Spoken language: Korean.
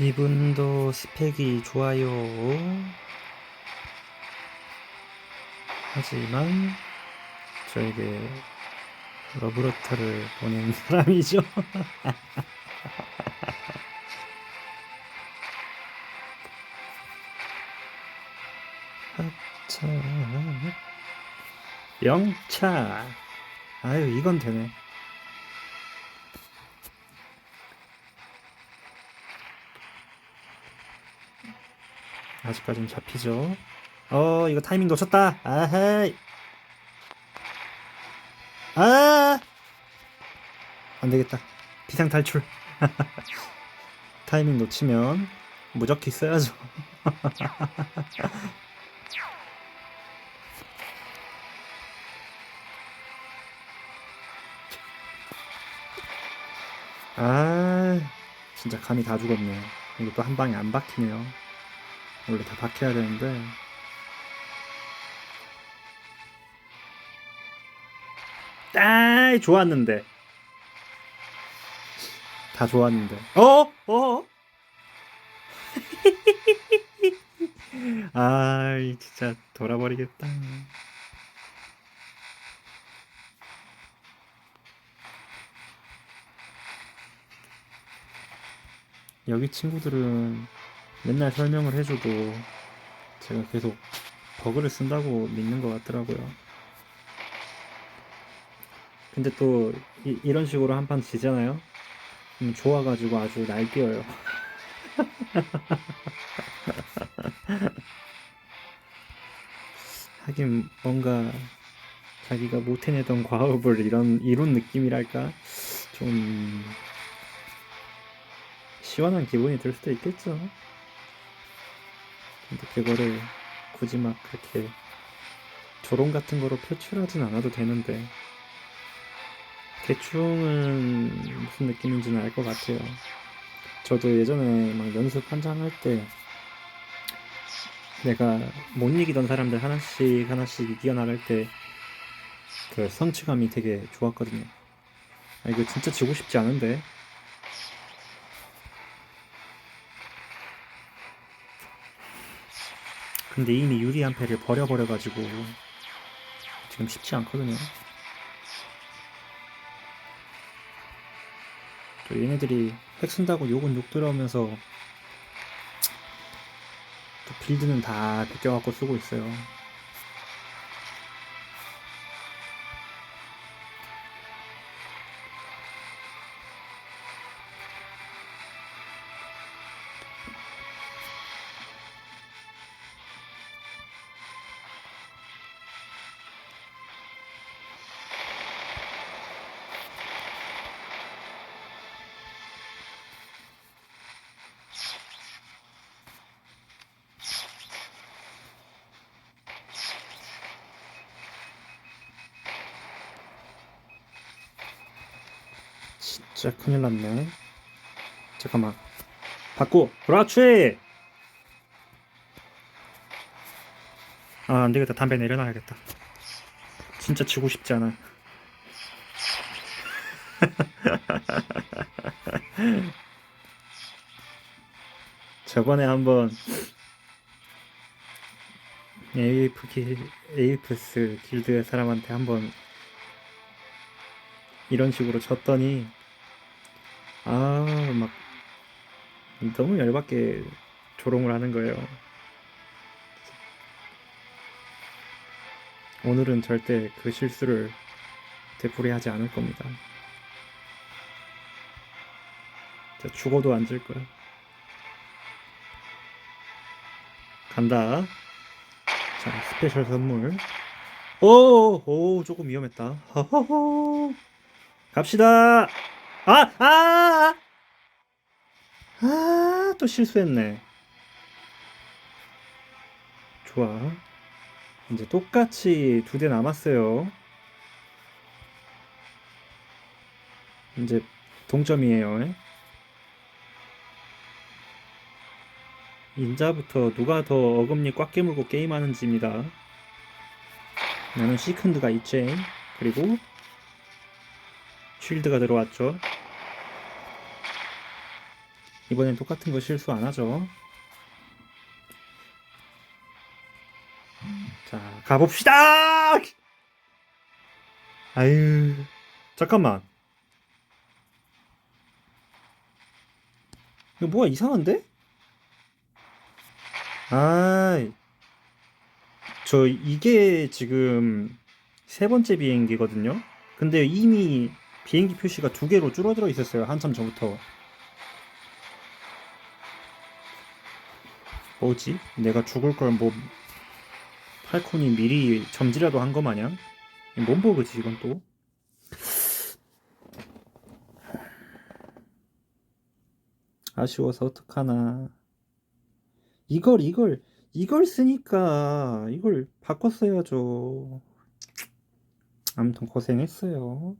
이분도 스펙이 좋아요. 하지만 저에게 러브러터를 보낸 사람이죠. 영차. 아유 이건 되네. 아직까지는 잡히죠. 어, 이거 타이밍 놓쳤다. 아하이. 아! 안 되겠다. 비상 탈출. 타이밍 놓치면 무적기 써야죠. 아, 진짜 감이 다 죽었네. 이것도 한 방에 안 박히네요. 원래 다 박혀야 되는데 아 좋았는데 다 좋았는데 어? 어? 아 진짜 돌아버리겠다 여기 친구들은 맨날 설명을 해줘도 제가 계속 버그를 쓴다고 믿는 것 같더라고요. 근데 또 이, 런 식으로 한 판 지잖아요. 그럼 좋아가지고 아주 날뛰어요. 하긴 뭔가 자기가 못 해내던 과업을 이런 이런 느낌이랄까 좀 시원한 기분이 들 수도 있겠죠. 근데 그거를 굳이 막 그렇게 조롱 같은 거로 표출하진 않아도 되는데 대충은 무슨 느낌인지는 알 것 같아요. 저도 예전에 막 연습 한장 할 때 내가 못 이기던 사람들 하나씩 하나씩 이겨나갈 때 그 성취감이 되게 좋았거든요. 아, 이거 진짜 지고 싶지 않은데 근데 이미 유리한 패를 버려버려가지고 지금 쉽지 않거든요. 또 얘네들이 핵 쓴다고 욕은 욕 들어오면서 또 빌드는 다 베껴갖고 쓰고 있어요. 진짜 큰일 났네. 잠깐만. 바꿔. 그렇지! 아, 안 되겠다. 담배 내려놔야겠다. 진짜 지고 싶지 않아. 저번에 한번 AF 길, AFS 길드 사람한테 한번 이런 식으로 졌더니 아 막 너무 열받게 조롱을 하는 거예요. 오늘은 절대 그 실수를 되풀이하지 않을 겁니다. 죽어도 안 질 거야. 간다. 자, 스페셜 선물. 오, 오, 조금 위험했다. 허허허. 갑시다. 아, 아, 아, 또 실수했네. 좋아. 이제 똑같이 두 대 남았어요. 이제 동점이에요. 인자부터 누가 더 어금니 꽉 깨물고 게임하는지입니다. 나는 시큰드가 있지. 그리고 쉴드가 들어왔죠. 이번엔 똑같은 거 실수 안 하죠. 자, 가봅시다! 아유, 잠깐만. 이거 뭐가 이상한데? 아, 저 이게 지금 세 번째 비행기거든요. 근데 이미 비행기 표시가 두 개로 줄어들어 있었어요. 한참 전부터. 뭐지? 내가 죽을 걸 뭐 팔콘이 미리 점지라도 한 거 마냥? 뭔 버그지 이건 또? 아쉬워서 어떡하나. 이걸 이걸 이걸 쓰니까 이걸 바꿨어야죠. 아무튼 고생했어요.